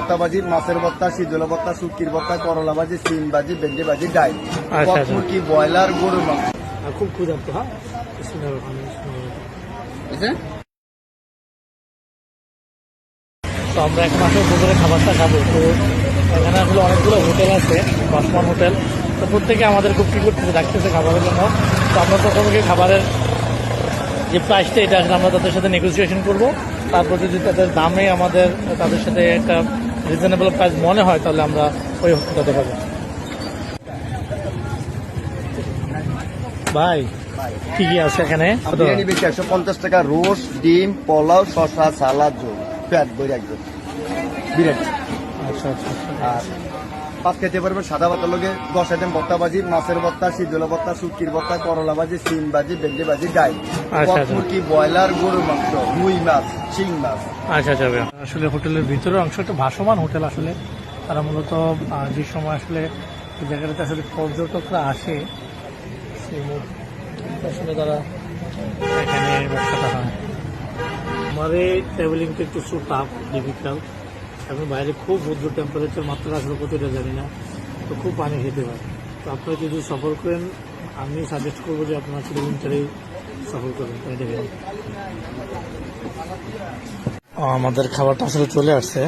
ভর্তা ভাজি মাছের ভর্তা শীতল ভর্তা শুকির ভর্তা করলা ভাজি সিম ভাজি ভেন্ডি ভাজি ডাল আচ্ছা, আচ্ছা। মুরগি ব্রয়লার গরুর মাংস। খুব ক্ষুধার্ত হ্যাঁ। তো আমরা এক মাসের দুপুরে খাবারটা খাব। তো এখানে আসলে অনেকগুলো হোটেল আছে বাসমান হোটেল। তো প্রত্যেকে আমাদের খুব কি করতেছে ডাকতেছে খাবারের জন্য। তো আমরা প্রথমে খাবারের যে প্রাইসটা এটা আসলে আমরা তাদের সাথে নেগোসিয়েশন করব। তারপর যদি তাদের দামে আমাদের তাদের সাথে একটা রিজনেবল প্রাইস মনে হয় তাহলে আমরা ওই হোটেলটাতে পাবো ভাই কি কি আছে এখানে? বিরিয়ানি বেশি একশো পঞ্চাশ টাকা রোস্ট ডিম পোলাও শসা সালাদ প্যাট বই বিরিয়ানি। আচ্ছা আচ্ছা আচ্ছা। আর খেতে পারবেন সাদা ভাতের লগে দশ আইটেম ভর্তা ভাজি মাছের ভর্তা শীতল ভর্তা শুকির ভর্তা করলা ভাজি সিম ভাজি ভেন্ডি ভাজি আচ্ছা। মুরগি ব্রয়লার গরুর মাংস রুই মাছ শিং মাছ। আচ্ছা আচ্ছা ভাইয়া। আসলে হোটেলের ভিতরে একটা ভাসমান হোটেল আসলে। তারা মূলত যে সময় আসলে জায়গাটাতে আসলে পর্যটকরা আসে সেই আসলে তারা এখানে ব্যবসাটা হয়। আমার ট্রাভেলিংটা একটু সু টাফ ডিফিকাল্ট এখন বাইরে খুব উদ্র টেম্পারেচার মাত্রা আসলে কতটা জানি না, তো খুব পানি খেতে হয়। তো আপনারা যদি সফর করেন, আমি সাজেস্ট করব যে আপনারা আসলে উইন্টারেই সফর তাই দেখেন আমাদের খাবারটা আসলে চলে আসছে।